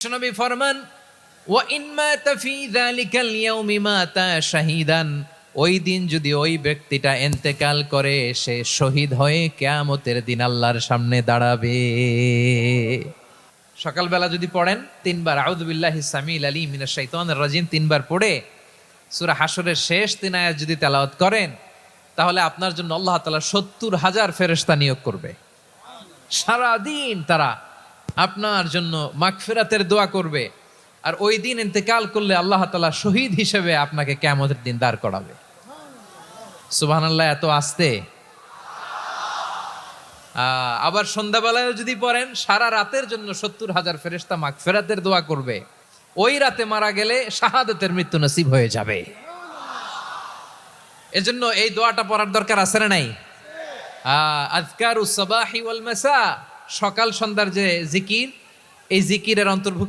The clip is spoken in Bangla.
নবী ফরমান, ওয়া ইম্মা তাফি যালিকাল মাতা শাহিদান ওই দিন যদি ওই ব্যক্তিটা এন্তেকাল করে, সে শহীদ হয়ে কেয়ামতের দিন আল্লাহর সামনে দাঁড়াবে। সকালবেলা যদি পড়েন, তিনবার আউযুবিল্লাহি সামিল আলী মিনাশ শাইতানির রাজিম তিনবার পড়ে, সুরা হাসরের শেষ তিন আয়াত যদি তেলাওয়াত করেন, তাহলে আপনার জন্য আল্লাহ তালা সত্তর হাজার ফেরেশতা নিয়োগ করবে। সারাদিন তারা আপনার জন্য মাগফিরাতের দোয়া করবে। আর ওই দিন ইন্তেকাল করলে আল্লাহ তালা শহীদ হিসেবে আপনাকে কেমতের দিন দাঁড় করাবে। সুবহানাল্লাহ, এত আসতে। আবার সন্ধ্যাবেলায় যদি পড়েন, সারা রাতের জন্য সত্তর হাজার ফেরেস্তা মাগফিরাতের দোয়া করবে। ওই রাতে মারা গেলে শাহাদতের মৃত্যু নসিব হয়ে যাবে। এজন্য এই দোয়াটা পড়ার দরকার আছে না নাই? আজকার সবাহি ওয়াল মাসা। সকাল সন্ধ্যার যে জিকির এই জিকিরের অন্তর্ভুক্ত